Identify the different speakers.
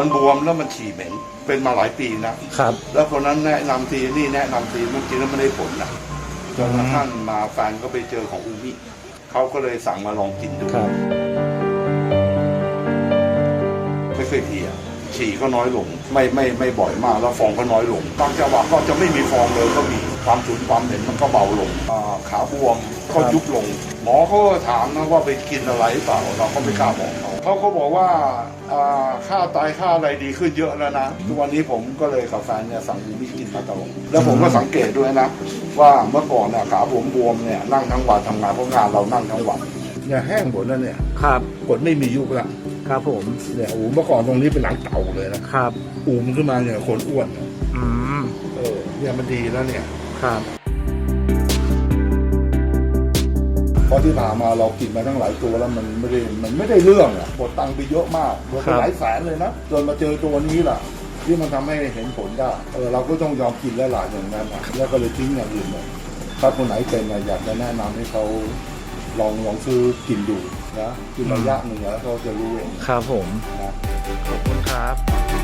Speaker 1: มันบวมแล้วมันฉี่เหม็น เป็นมาหลายปีนะ
Speaker 2: ครับ
Speaker 1: แล้วคนนั้นแนะนำทีนี่แนะนำทีมันกินแล้วไม่ได้ผลนะจนกระทั่งมาแฟนก็ไปเจอของอูมิเขาก็เลยสั่งมาลองกินดู
Speaker 2: ครับ
Speaker 1: ไม่เคยเพลียฉี่ก็น้อยลง ไม่ไม่ไม่บ่อยมากแล้วฟองก็น้อยลงบางจังหวะก็จะไม่มีฟองเลยก็มีความฉุนความเหม็นมันก็เบาลงอ่าขาบวมก็ยุบลง หมอเขาก็ถามนะว่าไปกินอะไรหรือเปล่าเราก็ไม่กล้าบอกเขาเขาก็บอกว่าอ่า ค่าไตค่าอะไรดีขึ้นเยอะแล้วนะ ทุกวันนี้ผมก็เลยกับแฟนเนี่ยสั่งอูมิกินมาตลอดแล้วผมก็สังเกตด้วยนะ ว่าเมื่อก่อนเนี่ยขาผมบวมเนี่ยนั่งทั้งวันทำงานเพราะงานเรานั่งทั้งวันเนี่ยแห้งหมดแล้วเนี่ย
Speaker 2: ครับ
Speaker 1: ขนไม่มียุบละ
Speaker 2: ครับผม
Speaker 1: เนี่ยโอ้โหเมื่อก่อนตรงนี้เป็นหลังเต่าเลยนะครับอูมขึ้นมาเนี่ยขนอ้วนเนี่ย
Speaker 2: อืม
Speaker 1: เออเนี่ยมันดีแล้วเนี่ย
Speaker 2: ครับ
Speaker 1: เพราะที่ผ่านมาเรากินมาทั้งหลายตัวแล้วมันไม่ได้มันไม่ได้เรื่องอะหมดตังค์ไปเยอะมากหมดไปหลายแสนเลยนะจนมาเจอตัวนี้ล่ะ ที่มันทำให้เห็นผลได้เออเราก็ต้องยอมกินแล้วหลายอย่างนั้นอะแล้วก็เลยทิ้งอย่างอื่นหมดถ้าคนไหนเป็นอะอยากจะแนะนำให้เขาลองลองซื้อกินดูนะกินระยะหนึ่งแล้วเขาจะรู้เอง
Speaker 2: ครับผม
Speaker 1: นะ
Speaker 2: ขอบคุณครับ